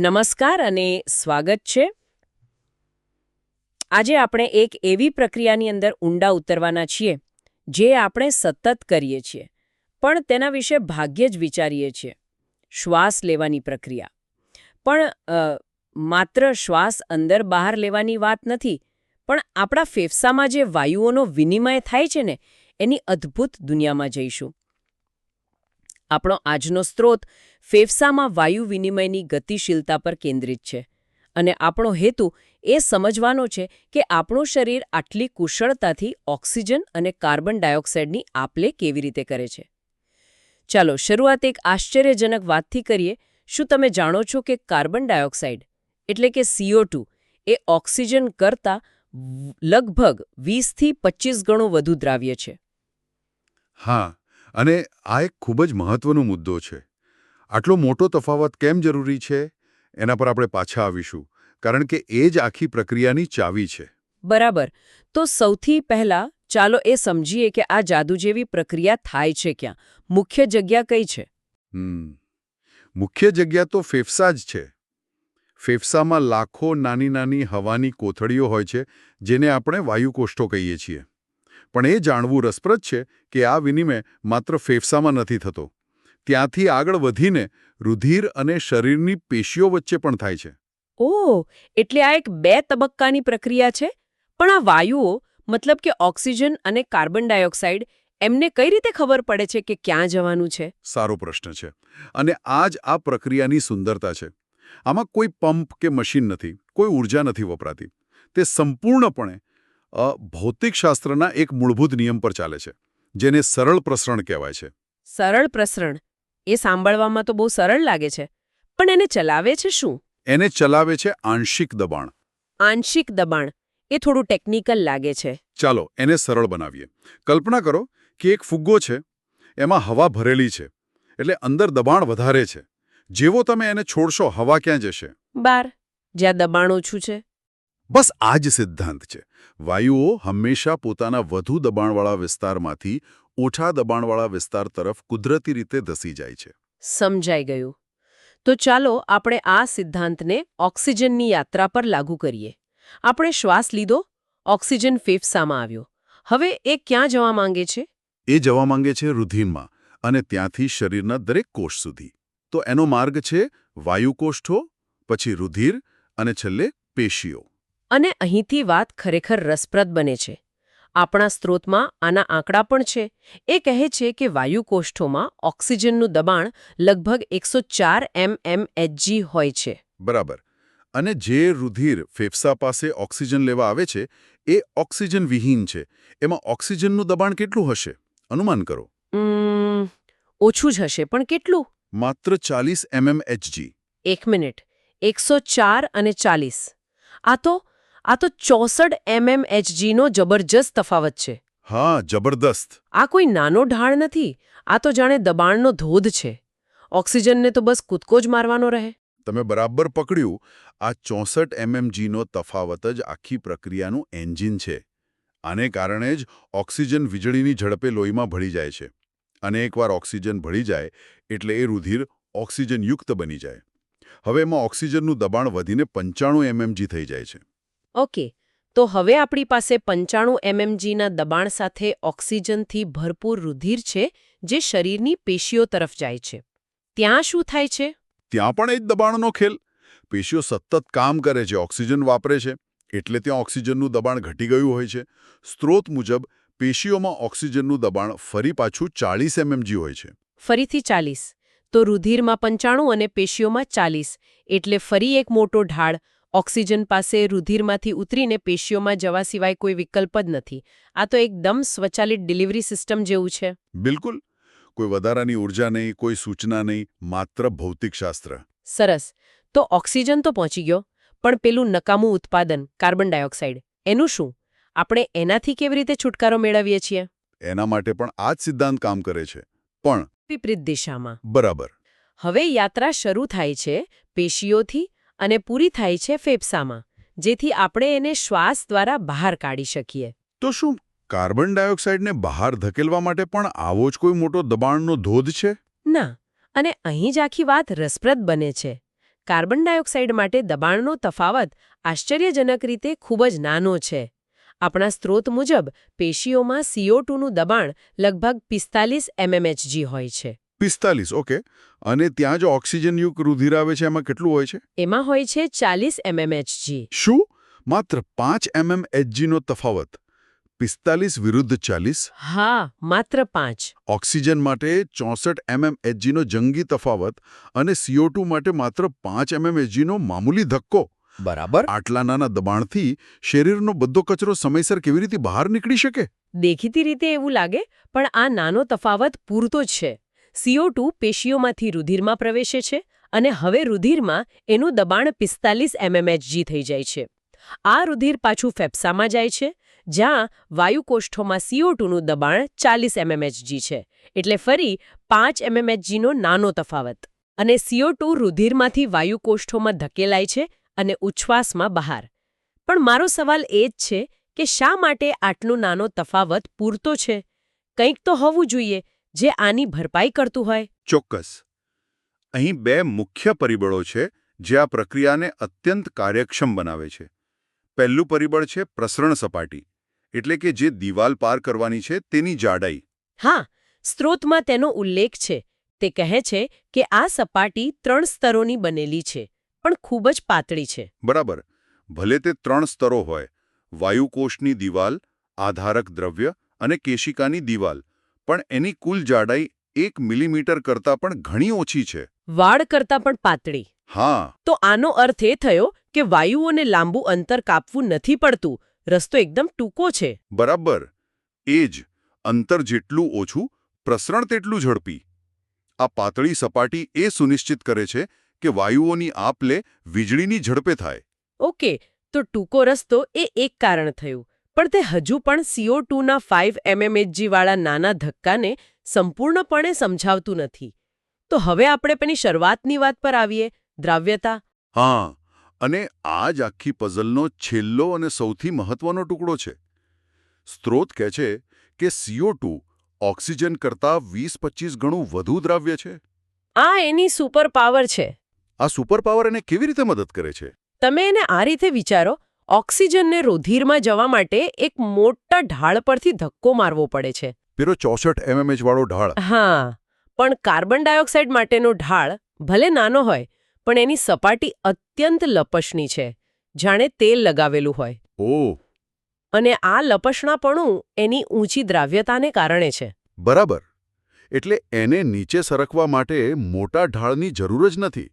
નમસ્કાર અને સ્વાગત છે. આજે આપણે એક એવી પ્રક્રિયાની અંદર ઊંડા ઉતરવાના છીએ, જે આપણે સતત કરીએ છીએ, પણ તેના વિશે ભાગ્યે જ વિચારીએ છીએ. શ્વાસ લેવાની પ્રક્રિયા. પણ માત્ર શ્વાસ અંદર બહાર લેવાની વાત નથી, પણ આપણા ફેફસામાં જે વાયુઓનો વિનિમય થાય છે ને, એની અદ્ભુત દુનિયામાં જઈશું. આપણો આજનો સ્ત્રોત ફેફસામાં વાયુ વિનિમયની ગતિશીલતા પર કેન્દ્રિત છે. અને આપણો હેતુ એ સમજવાનો છે કે આપણું શરીર આટલી કુશળતાથી ઓક્સિજન અને કાર્બન ડાયોક્સાઇડની આપલે કેવી રીતે કરે છે. ચાલો શરૂઆત એક આશ્ચર્યજનક વાતથી કરીએ. શું તમે જાણો છો કે કાર્બન ડાયોક્સાઇડ એટલે કે CO2 એ ઓક્સિજન કરતાં લગભગ વીસથી પચીસ ગણું વધુ દ્રાવ્ય છે? હા અને આ એક ખૂબ જ મહત્વનો મુદ્દો છે. આટલો મોટો તફાવત કેમ જરૂરી છે? એના પર આપણે પાછા આવીશું કારણ કે એ જ આખી પ્રક્રિયાની ચાવી છે. બરાબર. તો સૌથી પહેલા ચાલો એ સમજીએ કે આ જાદુ જેવી પ્રક્રિયા થાય છે ક્યાં? મુખ્ય જગ્યા કઈ છે? મુખ્ય જગ્યા તો ફેફસા જ છે. ફેફસામાં લાખો નાની નાની હવાની કોથળીઓ હોય છે જેને આપણે વાયુકોષ્ઠો કહીએ છીએ. પણ એ જાણવું રસપ્રદ છે કે આ વિનિમય માત્ર ફેફસામાં નથી થતો. ત્યાંથી આગળ વધીને રુધિર અને શરીરની પેશીઓ વચ્ચે પણ થાય છે. ઓહ એટલે આ એક બે તબક્કાની પ્રક્રિયા છે? પણ આ વાયુઓ મતલબ કે ઓક્સિજન અને કાર્બન ડાયોક્સાઇડ એમને કઈ રીતે ખબર પડે છે કે ક્યાં જવાનું છે? સારો પ્રશ્ન છે. અને આ જ આ પ્રક્રિયાની સુંદરતા છે. આમાં કોઈ પંપ કે મશીન નથી કોઈ ઊર્જા નથી વપરાતી. તે સંપૂર્ણપણે ભૌતિકશાસ્ત્રના એક મૂળભૂત નિયમ પર ચાલે છે જેને સરળ પ્રસરણ કહેવાય છે. સરળ પ્રસરણ? એ સાંભળવામાં તો બહુ સરળ લાગે છે પણ એને ચલાવે છે શું? એને ચલાવે છે આંશિક દબાણ. આંશિક દબાણ એ થોડું ટેકનિકલ લાગે છે. ચાલો એને સરળ બનાવીએ. કલ્પના કરો કે એક ફુગ્ગો છે એમાં હવા ભરેલી છે એટલે અંદર દબાણ વધારે છે. જેવો તમે એને છોડશો હવા ક્યાં જશે? બાર જ્યાં દબાણ ઓછું છે. બસ આ જ સિદ્ધાંત છે. વાયુઓ હંમેશા પોતાના વધુ દબાણવાળા વિસ્તારમાંથી ઓછા દબાણવાળા વિસ્તાર તરફ કુદરતી રીતે ધસી જાય છે. સમજાઈ ગયું. તો ચાલો આપણે આ સિદ્ધાંતને ઓક્સિજનની યાત્રા પર લાગુ કરીએ. આપણે શ્વાસ લીધો ઓક્સિજન ફેફસામાં આવ્યો. હવે એ ક્યાં જવા માંગે છે? એ જવા માંગે છે રુધિરમાં અને ત્યાંથી શરીરના દરેક કોષ સુધી. તો એનો માર્ગ છે વાયુકોષ્ઠો પછી રુધિર અને છેલ્લે પેશીઓ. અને અહીંથી વાત ખરેખર રસપ્રદ બને છે. આપણા સ્ત્રોતમાં આના આંકડા પણ છે. એ કહે છે કે વાયુકોષ્ઠોમાં ઓક્સિજનનું દબાણ લગભગ એકસો ચાર એમએમએચજી હોય છે. બરાબર. અને જે રુધિર ફેફસા પાસે ઓક્સિજન લેવા આવે છે એ ઓક્સિજન વિહીન છે. એમાં ઓક્સિજનનું દબાણ કેટલું હશે? અનુમાન કરો. ઓછું જ હશે પણ કેટલું? માત્ર ચાલીસ એમએમએચજી. એક મિનિટ. એકસો ચાર અને ચાલીસ. આ તો આ તો ચોસઠ એમએમએચજીનો જબરજસ્ત તફાવત છે. હા જબરદસ્ત. આ કોઈ નાનો ઢાળ નથી આ તો જાણે દબાણનો ધોધ છે. ઓક્સિજનને તો બસ કૂદકો જ મારવાનો રહે. તમે બરાબર પકડ્યું. આ ચોસઠ એમએમજીનો તફાવત જ આખી પ્રક્રિયાનું એન્જિન છે. આને કારણે જ ઓક્સિજન વીજળીની ઝડપે લોહીમાં ભળી જાય છે. અને એકવાર ઓક્સિજન ભળી જાય એટલે એ રુધિર ઓક્સિજનયુક્ત બની જાય. હવે એમાં ઓક્સિજનનું દબાણ વધીને પંચાણું એમએમજી થઈ જાય છે. ઓકે તો હવે આપણી પાસે પંચાણું એમએમજીના દબાણ સાથે ઓક્સિજનથી ભરપૂર રુધિર છે જે શરીરની પેશીઓ તરફ જાય છે. ત્યાં શું થાય છે? ત્યાં પણ એ જ દબાણનો ખેલ. પેશીઓ સતત કામ કરે છે ઓક્સિજન વાપરે છે એટલે ત્યાં ઓક્સિજનનું દબાણ ઘટી ગયું હોય છે. સ્ત્રોત મુજબ પેશીઓમાં ઓક્સિજનનું દબાણ ફરી પાછું ચાલીસ એમએમજી હોય છે. ફરીથી ચાલીસ. તો રુધિરમાં પંચાણું અને પેશીઓમાં ચાલીસ એટલે ફરી એક મોટો ઢાળ ઓક્સિજન પાસે રુધિરમાંથી ઉતરીને પેશીઓમાં જવા સિવાય કોઈ વિકલ્પ જ નથી. આ તો એકદમ સ્વચાલિત ડિલિવરી સિસ્ટમ જેવું છે. બિલકુલ. કોઈ વધારાની ઊર્જા નહીં કોઈ સૂચના નહીં માત્ર ભૌતિકશાસ્ત્ર. સરસ. તો ઓક્સિજન તો પહોંચી ગયો પણ પેલું નકામું ઉત્પાદન કાર્બન ડાયોક્સાઇડ એનું શું? આપણે એનાથી કેવી રીતે છુટકારો મેળવીએ છીએ? એના માટે પણ આ જ સિદ્ધાંત કામ કરે છે. પણ વિપરીત દિશામાં. બરાબર. હવે યાત્રા શરૂ થાય છે પેશીઓથી અને પૂરી થાય છે ફેફસામાં જેથી આપણે એને શ્વાસ દ્વારા બહાર કાઢી શકીએ. તો શું કાર્બન ડાયોક્સાઇડને બહાર ધકેલવા માટે પણ આવો જ કોઈ મોટો દબાણનો ધોધ છે? ના અને અહીં જ આખી વાત રસપ્રદ બને છે. કાર્બન ડાયોક્સાઇડ માટે દબાણનો તફાવત આશ્ચર્યજનક રીતે ખૂબ જ નાનો છે. આપણા સ્ત્રોત મુજબ પેશીઓમાં સીઓ નું દબાણ લગભગ પિસ્તાલીસ એમએમએચજી હોય છે. પિસ્તાલીસ ઓકે. અને ત્યાં જો ઓક્સિજનયુક્ત રુધિર આવે છે એમાં કેટલું હોય છે? એમાં હોય છે ચાલીસ એમએમએચજી. શું? માત્ર પાંચ એમએમ નો તફાવત. પિસ્તાલીસ વિરુદ્ધ ચાલીસ? હા માત્ર પાંચ. ઓક્સિજન માટે ચોસઠ એમએમ નો જંગી તફાવત અને સીઓ માટે માત્ર પાંચ એમએમ નો મામૂલી ધક્કો. બરાબર. આટલા નાના દબાણથી શરીરનો બધો કચરો સમયસર કેવી રીતે બહાર નીકળી શકે? દેખીતી રીતે એવું લાગે પણ આ નાનો તફાવત પૂરતો જ છે. CO2 પેશીઓમાંથી રુધિરમાં પ્રવેશે છે અને હવે રુધિરમાં એનું દબાણ પિસ્તાલીસ એમએમએચજી થઈ જાય છે. આ રુધિર પાછું ફેફસામાં જાય છે, જ્યાં વાયુકોષ્ઠોમાં CO2 નું દબાણ ચાલીસ એમએમએચજી છે, એટલે ફરી પાંચ એમએમએચજીનો નાનો તફાવત. અને CO2 રુધિરમાંથી વાયુકોષ્ઠોમાં ધકેલાય છે અને ઉચ્છ્વાસમાં બહાર. પણ મારો સવાલ એ જ છે કે શા માટે આટલો નાનો તફાવત પૂરતો છે? કંઈક તો હોવું જોઈએ જે આની ભરપાઈ કરતું હોય. ચોક્કસ. અહીં બે મુખ્ય પરિબળો છે જે આ પ્રક્રિયાને અત્યંત કાર્યક્ષમ બનાવે છે. પહેલું પરિબળ છે પ્રસરણ સપાટી એટલે કે જે દિવાલ પાર કરવાની છે તેની જાડાઈ. હા સ્ત્રોતમાં તેનો ઉલ્લેખ છે. તે કહે છે કે આ સપાટી ત્રણ સ્તરોની બનેલી છે પણ ખૂબ જ પાતળી છે. બરાબર. ભલે તે ત્રણ સ્તરો હોય વાયુકોષની દિવાલ આધારક દ્રવ્ય અને કેશિકાની દિવાલ. પણ એની કુલ જાડાઈ એક મિલીમીટર કરતાં પણ ઘણી ઓછી છે. વાળ કરતાં પણ પાતળી. હા. તો આનો અર્થ એ થયો કે વાયુઓને લાંબુ અંતર કાપવું નથી પડતું. રસ્તો એકદમ ટૂંકો છે. બરાબર. એ જ. અંતર જેટલું ઓછું પ્રસરણ તેટલું ઝડપી. આ પાતળી સપાટી એ સુનિશ્ચિત કરે છે કે વાયુઓની આપ-લે વીજળીની ઝડપે થાય. ઓકે. તો ટૂંકો રસ્તો એ એક કારણ થયું. પણ તે હજુ પણ સીઓ ટુના ફાઇવ એમએમએચજીવાળા નાના ધક્કાને સંપૂર્ણપણે સમજાવતું નથી. તો હવે આપણે પેની શરૂઆતની વાત પર આવીએ દ્રાવ્યતા. હા અને આ જ આખી પઝલનો છેલ્લો અને સૌથી મહત્વનો ટુકડો છે. સ્ત્રોત કહે છે કે CO2 ઓક્સિજન કરતાં 20-25 ગણું વધુ દ્રાવ્ય છે. આ એની સુપર પાવર છે. આ સુપરપાવર એને કેવી રીતે મદદ કરે છે? તમે એને આ રીતે વિચારો ઓક્સિજનને રુધિરમાં જવા માટે એક મોટા ઢાળ પરથી ધક્કો મારવો પડે છે. પેલો ચોસઠ એમએમએચ વાળો ઢાળ. હા પણ કાર્બન ડાયોક્સાઇડ માટેનો ઢાળ ભલે નાનો હોય પણ એની સપાટી અત્યંત લપસણી છે. જાણે તેલ લગાવેલું હોય. ઓ. અને આ લપસણાપણું એની ઊંચી દ્રાવ્યતાને કારણે છે. બરાબર. એટલે એને નીચે સરકવા માટે મોટા ઢાળની જરૂર જ નથી.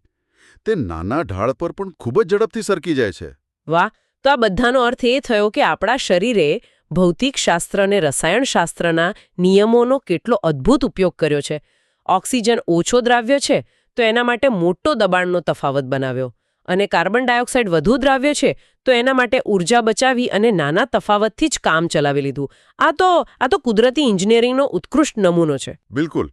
તે નાના ઢાળ પર પણ ખૂબ જ ઝડપથી સરકી જાય છે. વાહ તો આ બધાનો અર્થ એ થયો કે આપણા શરીરે ભૌતિકશાસ્ત્ર અને રસાયણશાસ્ત્રના નિયમોનો કેટલો અદ્ભુત ઉપયોગ કર્યો છે. ઓક્સિજન ઓછો દ્રાવ્ય છે, તો એના માટે મોટો દબાણનો તફાવત બનાવ્યો. અને કાર્બન ડાયોક્સાઇડ વધુ દ્રાવ્ય છે, તો એના માટે ઊર્જા બચાવી અને નાના તફાવતથી જ કામ ચલાવી લીધું. આ તો આ તો કુદરતી ઇન્જિનિયરિંગનો ઉત્કૃષ્ટ નમૂનો છે. બિલકુલ.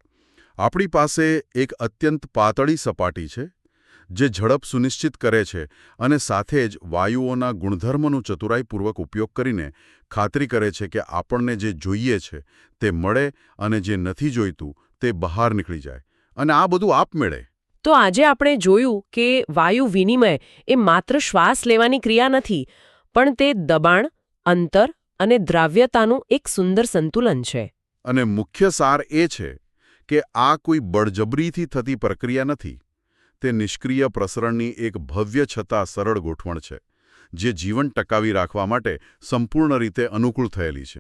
આપણી પાસે એક અત્યંત પાતળી સપાટી છે જે ઝડપ સુનિશ્ચિત કરે છે અને સાથે જ વાયુઓના ગુણધર્મનો ચતુરાઈપૂર્વક ઉપયોગ કરીને ખાતરી કરે છે કે આપણને જે જોઈએ છે તે મળે અને જે નથી જોઈતું તે બહાર નીકળી જાય. અને આ બધું આપમેળે તો આજે આપણે જોયું કે વાયુ વિનિમય એ માત્ર શ્વાસ લેવાની ક્રિયા નથી પણ તે દબાણ અંતર અને દ્રાવ્યતાનું એક સુંદર સંતુલન છે. અને મુખ્ય સાર એ છે કે આ કોઈ બળજબરીથી થતી પ્રક્રિયા નથી. તે નિષ્ક્રિય પ્રસરણની એક ભવ્ય છતાં સરળ ગોઠવણ છે, જે જીવન ટકાવી રાખવા માટે સંપૂર્ણ રીતે અનુકૂળ થયેલી છે.